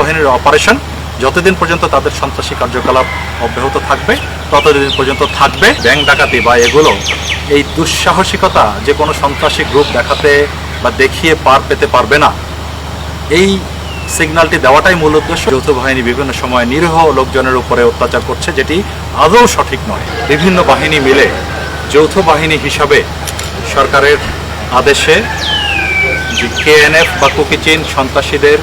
বাহিনীর অপারেশন যতদিন পর্যন্ত তাদের সন্ত্রাসী কার্যকলাপ অব্যাহত থাকবে, ততদিন পর্যন্ত থাকবে। ব্যাংক ডাকাতি বা এগুলো, এই দুঃসাহসিকতা যে কোনো সন্ত্রাসী গ্রুপ দেখাতে বা দেখিয়ে পার পেতে পারবে না। এই সিগন্যালটি দেওয়াটাই মূল উদ্দেশ্য। যৌথ বাহিনী বিভিন্ন সময় নিরীহ লোকজনের উপরে অত্যাচার করছে, যেটি আদৌ সঠিক নয়। বিভিন্ন বাহিনী মিলে যৌথ বাহিনী হিসাবে সরকারের আদেশে কেএনএফ বা কুকিচিন সন্ত্রাসীদের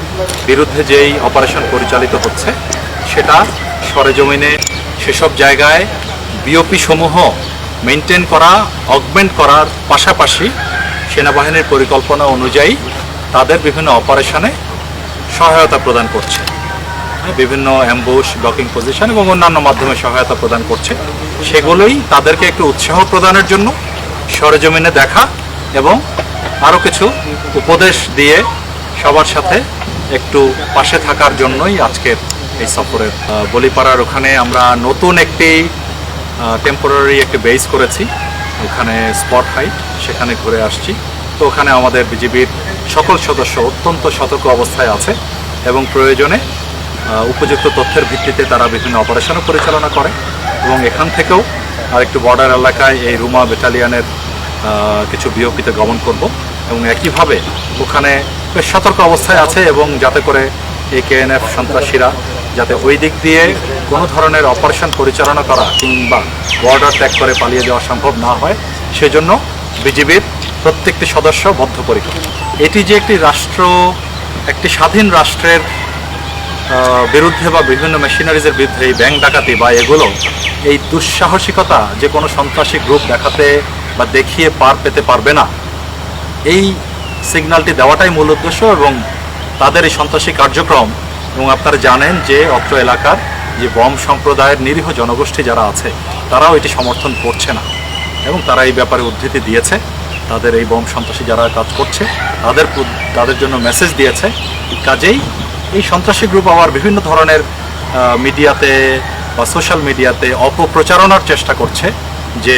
বিরুদ্ধে যেই অপারেশন পরিচালিত হচ্ছে সেটা সরেজমিনে সেসব জায়গায় বিওপি সমূহ মেনটেন করা অগমেন্ট করার পাশাপাশি সেনাবাহিনীর পরিকল্পনা অনুযায়ী তাদের বিভিন্ন অপারেশনে সহায়তা প্রদান করছে। হ্যাঁ, বিভিন্ন অ্যাম্বুশ ব্লকিং পজিশন এবং অন্যান্য মাধ্যমে সহায়তা প্রদান করছে। সেগুলোই তাদেরকে একটু উৎসাহ প্রদানের জন্য সরেজমিনে দেখা এবং আরও কিছু উপদেশ দিয়ে সবার সাথে একটু পাশে থাকার জন্যই আজকের এই সফরের বলিপাড়ার ওখানে আমরা নতুন একটি টেম্পোরারি একটি বেস করেছি। ওখানে স্পট হাইট সেখানে ঘুরে আসছি। তো ওখানে আমাদের বিজিবির সকল সদস্য অত্যন্ত সতর্ক অবস্থায় আছে এবং প্রয়োজনে উপযুক্ত তথ্যের ভিত্তিতে তারা বিভিন্ন অপারেশনও পরিচালনা করে এবং এখান থেকেও আরেকটু বর্ডার এলাকায় এই রুমা ব্যাটালিয়ানের কিছু বিওপিতে গমন করব। এবং একইভাবে ওখানে বেশ সতর্ক অবস্থায় আছে এবং যাতে করে এই কেএনএফ সন্ত্রাসীরা যাতে ওই দিক দিয়ে কোনো ধরনের অপারেশন পরিচালনা করা কিংবা বর্ডার ত্যাগ করে পালিয়ে যাওয়া সম্ভব না হয়, সেজন্য বিজিবির প্রত্যেকটি সদস্য বদ্ধপরিকর। এটি যে একটি রাষ্ট্র, একটি স্বাধীন রাষ্ট্রের বিরুদ্ধে বা বিভিন্ন মেশিনারিজের বিরুদ্ধে এই ব্যাংক ডাকাতি বা এগুলো, এই দুঃসাহসিকতা যে কোনো সন্ত্রাসী গ্রুপ দেখাতে বা দেখিয়ে পার পেতে পারবে না এই সিগন্যালটি দেওয়াটাই মূল উদ্দেশ্য এবং তাদের এই সন্ত্রাসী কার্যক্রম এবং আপনারা জানেন যে অত্র এলাকার যে বম সম্প্রদায়ের নিরীহ জনগোষ্ঠী যারা আছে, তারাও এটি সমর্থন করছে না। এবং তারা এই ব্যাপারে উদ্ধৃতি দিয়েছে। তাদের এই বম সন্ত্রাসী যারা কাজ করছে, তাদের তাদের জন্য মেসেজ দিয়েছে কাজেই এই সন্ত্রাসী গ্রুপ আবার বিভিন্ন ধরনের মিডিয়াতে বা সোশ্যাল মিডিয়াতে অপপ্রচারণার চেষ্টা করছে। যে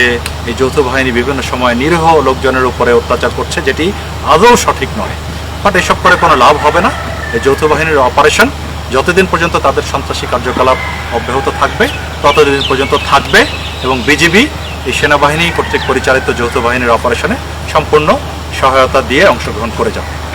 এই যৌথ বাহিনী বিভিন্ন সময় নিরীহ লোকজনের উপরে অত্যাচার করছে, যেটি আদৌ সঠিক নয়। বাট এসব করে কোনো লাভ হবে না। এই যৌথ বাহিনীর অপারেশন যতদিন পর্যন্ত তাদের সন্ত্রাসী কার্যকলাপ অব্যাহত থাকবে, ততদিন পর্যন্ত থাকবে এবং বিজিবি এই সেনাবাহিনী কর্তৃক পরিচালিত যৌথ বাহিনীর অপারেশনে সম্পূর্ণ সহায়তা দিয়ে অংশগ্রহণ করে যাবে।